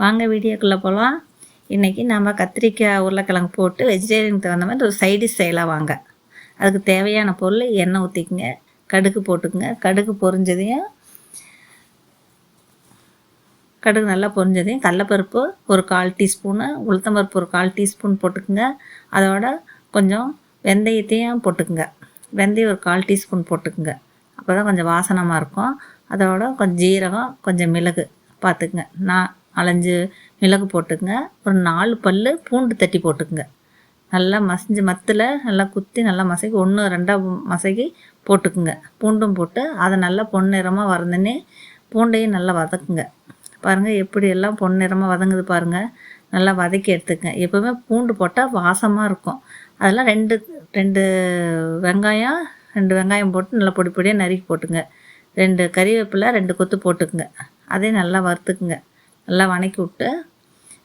வாங்க வீடியோக்குள்ளே போகலாம் இன்றைக்கி நம்ம கத்திரிக்காய் உருளைக்கிழங்கு போட்டு வெஜிடேரியனுக்கு தகுந்த மாதிரி ஒரு சைடு செய்யலாம் வாங்க. அதுக்கு தேவையான பொருள் எண்ணெய் ஊற்றிக்குங்க கடுகு போட்டுக்குங்க. கடுகு பொரிஞ்சதையும் கடுகு நல்லா பொரிஞ்சதையும் கடலப்பருப்பு ஒரு கால் டீஸ்பூனு உளுத்தம்பருப்பு ஒரு கால் டீஸ்பூன் போட்டுக்குங்க. அதோட கொஞ்சம் வெந்தயத்தையும் போட்டுக்குங்க. வெந்தயம் ஒரு கால் டீஸ்பூன் போட்டுக்குங்க. அப்போ தான் கொஞ்சம் வாசனமாக இருக்கும். அதோட கொஞ்சம் ஜீரகம் கொஞ்சம் மிளகு பார்த்துக்குங்க நான் அலைஞ்சு மிளகு போட்டுக்குங்க. ஒரு நாலு பல் பூண்டு தட்டி போட்டுக்குங்க. நல்லா மசிஞ்சு மத்தில் நல்லா குத்தி நல்லா மசக்கி ஒன்று ரெண்டாக மசக்கி போட்டுக்குங்க. பூண்டும் போட்டு அதை நல்லா பொன்னிறமாக வறந்துன்னு பூண்டையும் நல்லா வதக்குங்க. பாருங்கள் எப்படியெல்லாம் பொன்னிறமாக வதங்குது பாருங்கள் நல்லா வதக்கி எடுத்துக்கங்க. எப்போவுமே பூண்டு போட்டால் வாசமாக இருக்கும். அதெல்லாம் ரெண்டு ரெண்டு வெங்காயம் ரெண்டு வெங்காயம் போட்டு நல்லா பொடி பொடியாக நறுக்கி போட்டுங்க ரெண்டு கறிவேப்பிலை ரெண்டு கொத்து போட்டுக்குங்க. அதையும் நல்லா வறுத்துக்குங்க. நல்லா வணக்கி விட்டு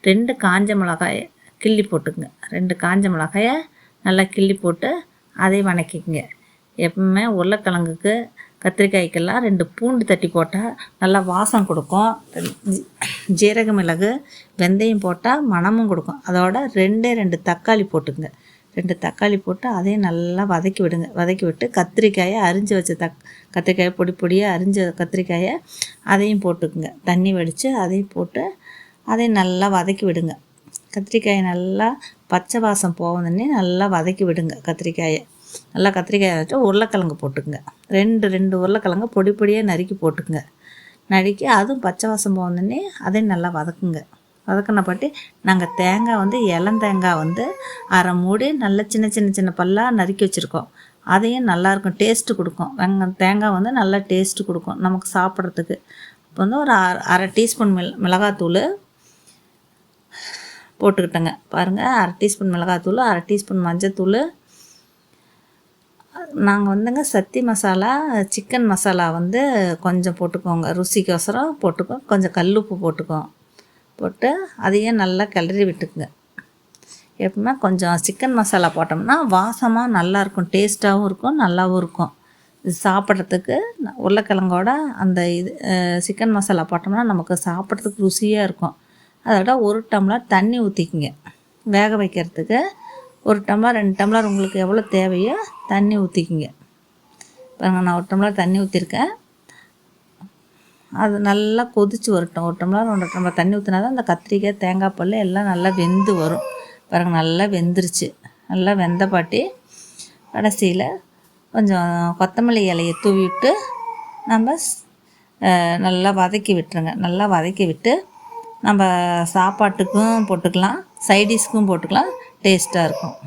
ரெண்டு காஞ்ச மிளகாயை கிள்ளி போட்டுக்குங்க. ரெண்டு காஞ்ச மிளகாயை நல்லா கிள்ளி போட்டு அதை வணக்கிக்குங்க. எப்பவுமே உருளைக்கிழங்குக்கு கத்திரிக்காய்க்கெல்லாம் ரெண்டு பூண்டு தட்டி போட்டால் நல்லா வாசம் கொடுக்கும். ஜீரக மிளகு வெந்தயம் போட்டால் மணமும் கொடுக்கும். அதோட ரெண்டே ரெண்டு தக்காளி போட்டுக்குங்க. ரெண்டு தக்காளி போட்டு அதையும் நல்லா வதக்கி விடுங்க. வதக்கி விட்டு கத்திரிக்காயை அரிஞ்சு வச்ச தக் கத்திரிக்காயை பொடி பொடியாக அரிஞ்ச கத்திரிக்காயை அதையும் போட்டுக்குங்க. தண்ணி வடித்து அதையும் போட்டு அதையும் நல்லா வதக்கி விடுங்க. கத்திரிக்காயை நல்லா பச்சை வாசம் போவதுன்னே நல்லா வதக்கி விடுங்க கத்திரிக்காயை. நல்லா கத்திரிக்காயை வச்சு உருளைக்கிழங்கு போட்டுக்குங்க. ரெண்டு ரெண்டு உருளைக்கிழங்கு பொடி பொடியாக நறுக்கி போட்டுக்குங்க. நறுக்கி அதுவும் பச்சை வாசம் போவதுன்னே அதையும் நல்லா வதக்குங்க. வதக்கின பாட்டி நாங்கள் தேங்காய் வந்து இளந்தேங்காய் வந்து அரை மூடி நல்ல சின்ன சின்ன சின்ன பல்லாக நறுக்கி வச்சுருக்கோம். அதையும் நல்லாயிருக்கும் டேஸ்ட்டு கொடுக்கும். வெங்க தேங்காய் வந்து நல்லா டேஸ்ட்டு கொடுக்கும் நமக்கு சாப்பிட்றதுக்கு. இப்போ வந்து ஒரு அரை அரை டீஸ்பூன் மிள மிளகாத்தூள் போட்டுக்கிட்டேங்க. பாருங்கள் அரை டீஸ்பூன் மிளகாத்தூள் அரை டீஸ்பூன் மஞ்சத்தூள். நாங்கள் வந்துங்க சத்தி மசாலா சிக்கன் மசாலா வந்து கொஞ்சம் போட்டுக்கோங்க. ருசிக்கோசரம் போட்டுக்கோ கொஞ்சம் கல்லுப்பு போட்டுக்கோம் போட்டு அதையும் நல்லா கிளறி விட்டுக்குங்க. எப்பவுமே கொஞ்சம் சிக்கன் மசாலா போட்டோம்னா வாசமாக நல்லாயிருக்கும் டேஸ்ட்டாகவும் இருக்கும் நல்லாவும் இருக்கும். இது சாப்பிட்றதுக்கு உருளைக்கிழங்கோட அந்த இது சிக்கன் மசாலா போட்டோம்னா நமக்கு சாப்பிட்றதுக்கு ருசியாக இருக்கும். அதோட ஒரு டம்ளர் தண்ணி ஊற்றிக்குங்க வேக வைக்கிறதுக்கு ஒரு டம்ளர் ரெண்டு டம்ளர் உங்களுக்கு எவ்வளோ தேவையோ தண்ணி ஊற்றிக்குங்க பாருங்கள் நான் ஒரு டம்ளர் தண்ணி ஊற்றிருக்கேன் அது நல்லா கொதித்து வரட்டும். ஒரு டம்ளர் ஒன்றரை டம்ளர் தண்ணி ஊற்றினா தான் அந்த கத்திரிக்காய் தேங்காய் பல் எல்லாம் நல்லா வெந்து வரும். பாருங்க நல்லா வெந்துருச்சு. நல்லா வெந்த பாட்டி கடைசியில் கொஞ்சம் கொத்தமல்லி இலையை தூவி விட்டு நம்ம நல்லா வதக்கி விட்டுருங்க. நல்லா வதக்கி விட்டு நம்ம சாப்பாட்டுக்கும் போட்டுக்கலாம். சைடிஷ்க்கும் போட்டுக்கலாம். டேஸ்ட்டாக இருக்கும்.